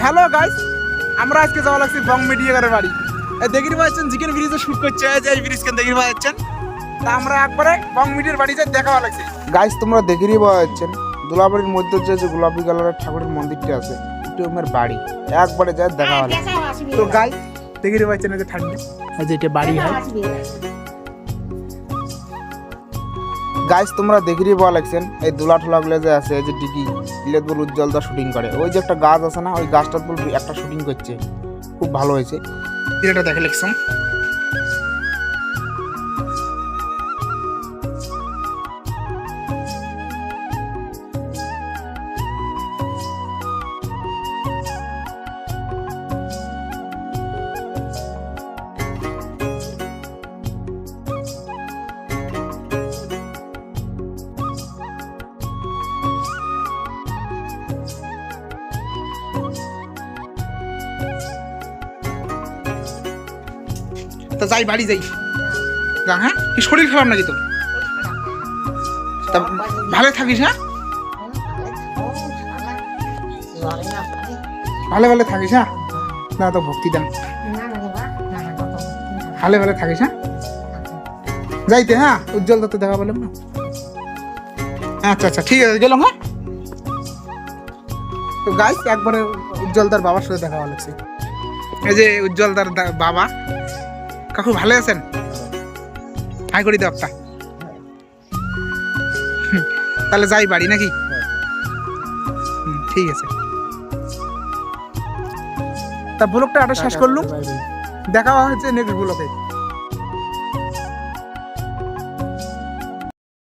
Hello guys আমরা আজকে যাওয়া লাগছি বং মিডিয়াগারের বাড়ি। এই দেখির পাচ্ছেন চিকেন ব্রিজে শুট করছে এই যে এই ব্রিজ কেন দেখির পাচ্ছেন তা আমরা একবারে বং মিডিয়ার বাড়ি যাই দেখা লাগছে। গাইস তোমরা দেখিরই পাওয়া যাচ্ছেন দুলাবাড়ির মধ্যে যে যে গোলাপি কালারের ঠাকুরের মন্দিরটা আছে এটা আমার বাড়ি। একবারে যাই দেখা হলো তো গাইস দেখিরই পাচ্ছেন এই যে ঠান্ডা। এই যে এটা বাড়ি হয়। গাইস, তোমরা দেখিয়ে পাওয়া লাগছেন এই দুলা ঠোলা গুলো যে আছে যে ডিগি ইলেদ বল উজ্জ্বল দা শুটিং করে। ওই যে একটা গাছ আছে না, ওই গাছটার একটা শুটিং করছে। খুব ভালো হয়েছে। এটা দেখে লিখছম তা যাই, বাড়ি যাই। যা হ্যাঁ? কি শরীর খারাপ নাকি তোর? তা ভালো থাকিস হ্যাঁ? ভালো ভালো থাকিস হ্যাঁ? না, তো ভক্তি দাম ভালো ভালো থাকিস হ্যাঁ? যাইতে হ্যাঁ? উজ্জ্বল দত্ত দেখা বললাম না? আচ্ছা আচ্ছা ঠিক আছে, গেলাম হ্যাঁ? তো গাইস একবারে উজ্জ্বল তার বাবার সাথে দেখা ভালো এই যে উজ্জ্বল তার দা- বাবা কাকু ভালো আছেন? হাই করি দাও তাহলে যাই বাড়ি নাকি? ঠিক আছে। তা ব্লকটা আটা শেষ করলুম। দেখা হয়েছে নেক্সট ব্লকে